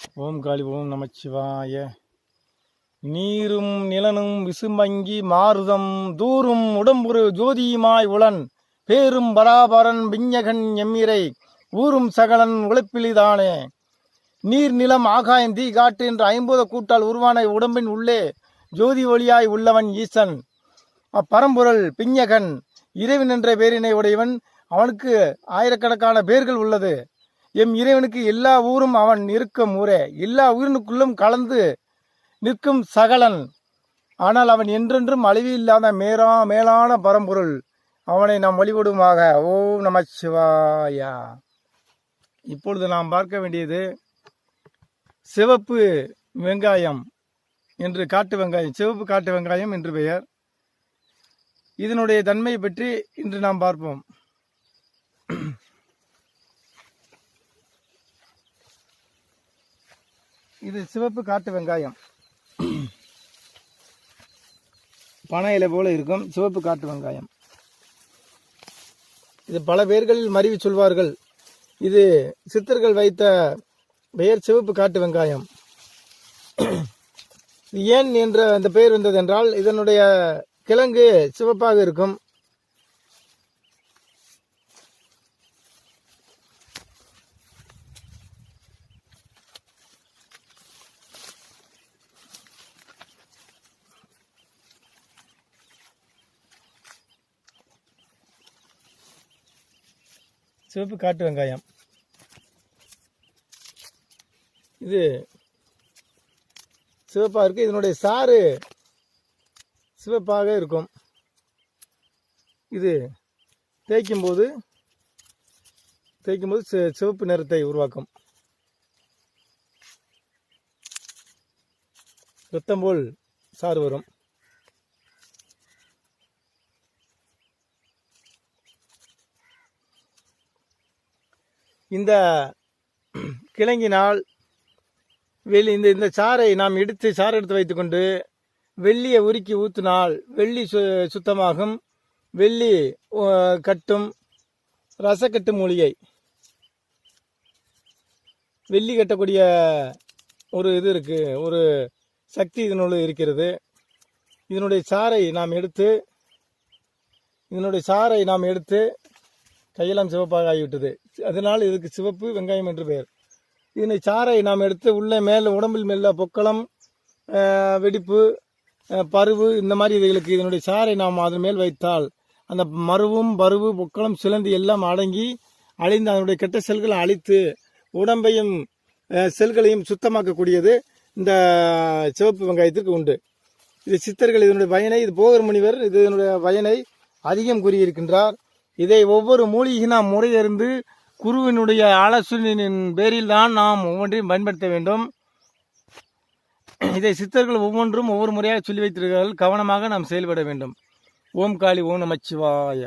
ஓம் காளி ஓம் நமச்சிவாய. நீரும் நிலனும் விசும்பங்கி மாருதம் தூரும் உடம்புரு ஜோதியுமாய் உளன் பேரும் பராபரன் விஞ்ஞகன் எம்மிரை ஊரும் சகலன் உழைப்பிலிதானே நீர் நிலம் ஆகாயம் தீ காற்று என்ற ஐம்பது கூட்டால் உருவான உடம்பின் உள்ளே ஜோதி ஒளியாய் உள்ளவன் ஈசன். அப்பரம்பொருள் பிஞ்ஞகன் இறைவன் என்ற பேரினை உடையவன் அவனுக்கு ஆயிரக்கணக்கான பேர்கள் உள்ளது. எம் இறைவனுக்கு எல்லா ஊரும் அவன் இருக்கும் ஊரே. எல்லா உயிரினுக்குள்ளும் கலந்து நிற்கும் சகலன். ஆனால் அவன் என்றென்றும் அழிவு இல்லாத மேலா மேலான பரம்பொருள். அவனை நாம் வழிபடுமாக ஓம் நம சிவாயா. இப்பொழுது நாம் பார்க்க வேண்டியது சிவப்பு வெங்காயம் என்று காட்டு வெங்காயம் சிவப்பு காட்டு வெங்காயம் என்று பெயர். இதனுடைய தன்மையை பற்றி இன்று நாம் பார்ப்போம். இது சிவப்பு காட்டு வெங்காயம். பனை இலை போல இருக்கும் சிவப்பு காட்டு வெங்காயம். இது பல பேர்களில் மறிவு சொல்வார்கள். இது சித்தர்கள் வைத்த பெயர் சிவப்பு காட்டு வெங்காயம். ஏன் என்ற அந்த பெயர் வந்தது என்றால் இதனுடைய கிழங்கு சிவப்பாக இருக்கும். சிவப்பு காட்டு வெங்காயம். இது சிவப்பாக இருக்குது இதனுடைய சாறு சிவப்பாக இருக்கும். இது தேய்க்கும் போது தேய்க்கும் போது சிவப்பு நிறத்தை உருவாக்கும். ரத்தம் போல் சாறு வரும். இந்த கிழங்கினால் வெளி இந்த இந்த சாறை நாம் எடுத்து சாறு எடுத்து வைத்துக்கொண்டு வெள்ளியை உருக்கி ஊற்றினால் வெள்ளி சு சுத்தமாகும். வெள்ளி கட்டும் ரசக்கட்டு மூலிகை. வெள்ளி கட்டக்கூடிய ஒரு இது இருக்குது ஒரு சக்தி இதனுள் இருக்கிறது. இதனுடைய சாறை நாம் எடுத்து இதனுடைய சாறை நாம் எடுத்து கையெல்லாம் சிவப்பாக ஆகிவிட்டது அதனால் இதுக்கு சிவப்பு வெங்காயம் என்று பெயர். இதனை சாறை நாம் எடுத்து உள்ளே மேலே உடம்பில் மேல பொக்களம் வெடிப்பு பருவு இந்த மாதிரி இதுகளுக்கு இதனுடைய சாறை நாம் அதன் மேல் வைத்தால் அந்த மருவும் பருவு பொக்களம் சிலந்து எல்லாம் அடங்கி அழிந்து அதனுடைய கெட்ட செல்களை அழித்து உடம்பையும் செல்களையும் சுத்தமாக்கக்கூடியது இந்த சிவப்பு வெங்காயத்திற்கு உண்டு. இது சித்தர்கள் இதனுடைய பயனை இது போகர் முனிவர் இது இதனுடைய பயனை அதிகம் கூறியிருக்கின்றார். இதை ஒவ்வொரு மூலிகை நாம் முறையறிந்து குருவினுடைய ஆலோசனையின் பேரில் தான் நாம் ஒவ்வொன்றையும் பயன்படுத்த வேண்டும். இதை சித்தர்கள் ஒவ்வொன்றும் ஒவ்வொரு முறையாக சொல்லி வைத்திருக்கிறார்கள். கவனமாக நாம் செயல்பட வேண்டும். ஓம் காளி ஓம் நமச்சிவாய.